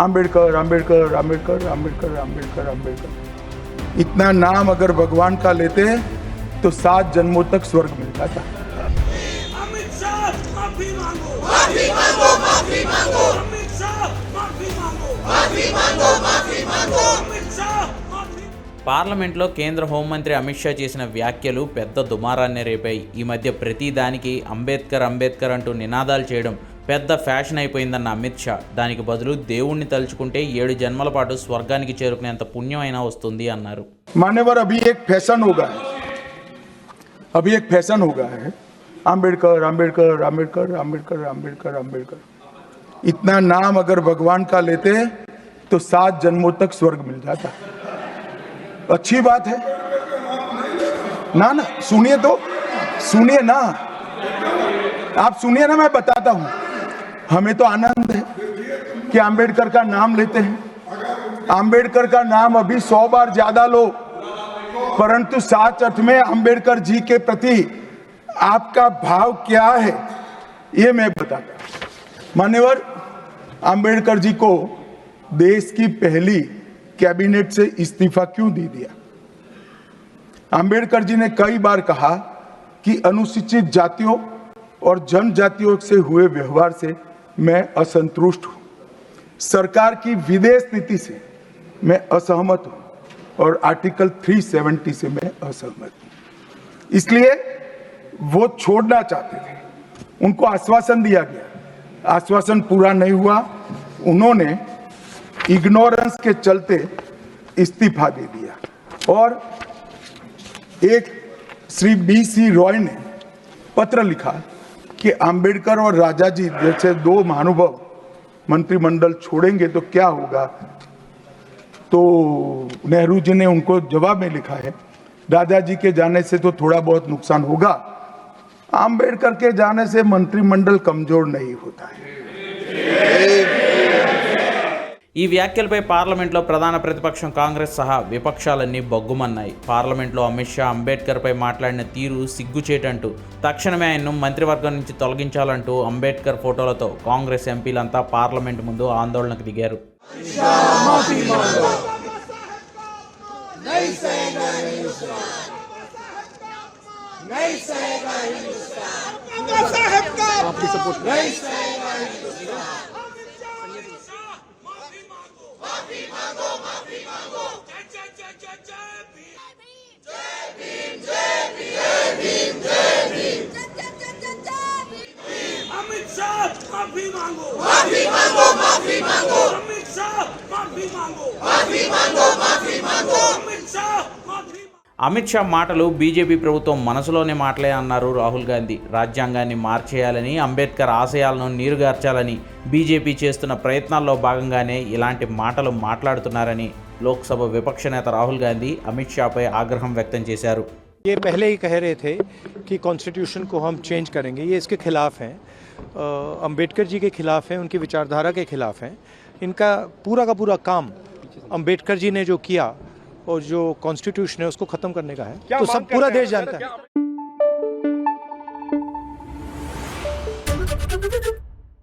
अंबेडकर अंबेडकर अंबेडकर अंबेडकर अंबेडकर अंबेडकर इतना नाम अगर भगवान का लेते तो सात जन्मों तक स्वर्ग मिलता था పార్లమెంట్లో కేంద్ర హోంమంత్రి అమిత్ షా చేసిన వ్యాఖ్యలు పెద్ద దుమారాన్ని రేపాయి ఈ మధ్య ప్రతిదానికి అంబేద్కర్ అంబేద్కర్ అంటూ నినాదాలు చేయడం పెద్ద ఫ్యాషన్ అయిపోయిందన్న అమిత్ చా దానికి బదులు దేవుణ్ణి తల్చుకుంటే ఏడు జన్మల పాటు స్వర్గానికి చేరుకునేంత పుణ్యం అయినా వస్తుంది అన్నారు. మనవరు అభి ఏక్ ఫ్యాషన్ హోగా హై. అభి ఏక్ ఫ్యాషన్ హోగా హై. అంబేద్కర్ అంబేద్కర్ అంబేద్కర్ అంబేద్కర్ అంబేద్కర్ అంబేద్కర్. ఇంత నామ अगर भगवान का लेते तो सात जन्मों तक स्वर्ग मिल जाता। अच्छी बात है। ना ना सुनिए तो सुनिए ना आप सुनिए ना मैं बताता हूं। हमें तो आनंद है कि अंबेडकर का नाम लेते हैं अंबेडकर का नाम अभी सौ बार ज्यादा लो परंतु सात अर्थ में अंबेडकर जी के प्रति आपका भाव क्या है ये मैं बताता मान्यवर अंबेडकर जी को देश की पहली कैबिनेट से इस्तीफा क्यों दे दिया अंबेडकर जी ने कई बार कहा कि अनुसूचित जातियों और जनजातियों से हुए व्यवहार से मैं असंतुष्ट हूं सरकार की विदेश नीति से मैं असहमत हूं और आर्टिकल 370 से मैं असहमत हूं इसलिए वो छोड़ना चाहते थे उनको आश्वासन दिया गया आश्वासन पूरा नहीं हुआ उन्होंने इग्नोरेंस के चलते इस्तीफा दे दिया और एक श्री बी सी रॉय ने पत्र लिखा कि अंबेडकर और राजा जी जैसे दो महानुभव मंत्रिमंडल छोड़ेंगे तो क्या होगा तो नेहरू जी ने उनको जवाब में लिखा है राजा जी के जाने से तो थोड़ा बहुत नुकसान होगा अंबेडकर के जाने से मंत्रिमंडल कमजोर नहीं होता है ఈ వ్యాఖ్యలపై పార్లమెంట్లో ప్రధాన ప్రతిపక్షం కాంగ్రెస్ సహా విపక్షాలన్నీ బొగ్గుమన్నాయి పార్లమెంట్లో అమిత్ షా అంబేద్కర్పై మాట్లాడిన తీరు సిగ్గుచేటంటూ తక్షణమే ఆయన్ను మంత్రివర్గం నుంచి తొలగించాలంటూ అంబేద్కర్ ఫోటోలతో కాంగ్రెస్ ఎంపీలంతా పార్లమెంట్ ముందు ఆందోళనకు దిగారు माफी मांगो माफी मांगो माफी मांगो अमित शाह माफी मांगो माफी मांगो माफी मांगो अमित शाह माफी అమిత్ షా మాటలు బీజేపీ ప్రభుత్వం మనసులోనే మాటలే అన్నారు రాహుల్ గాంధీ రాజ్యాంగాన్ని మార్చేయాలని అంబేద్కర్ ఆశయాలను నీరుగార్చాలని బీజేపీ చేస్తున్న ప్రయత్నాల్లో భాగంగానే ఇలాంటి మాటలు మాట్లాడుతున్నారని లోక్సభ విపక్ష నేత రాహుల్ గాంధీ అమిత్ షాపై ఆగ్రహం వ్యక్తం చేశారు कि कॉन्स्टिट्यूशन को हम चेंज करेंगे ये इसके खिलाफ हैं अंबेडकर जी के खिलाफ हैं उनकी विचारधारा के खिलाफ हैं इनका पूरा का पूरा काम अंबेडकर जी ने जो किया और जो कॉन्स्टिट्यूशन है उसको ख़त्म करने का है तो सब पूरा देश जानता है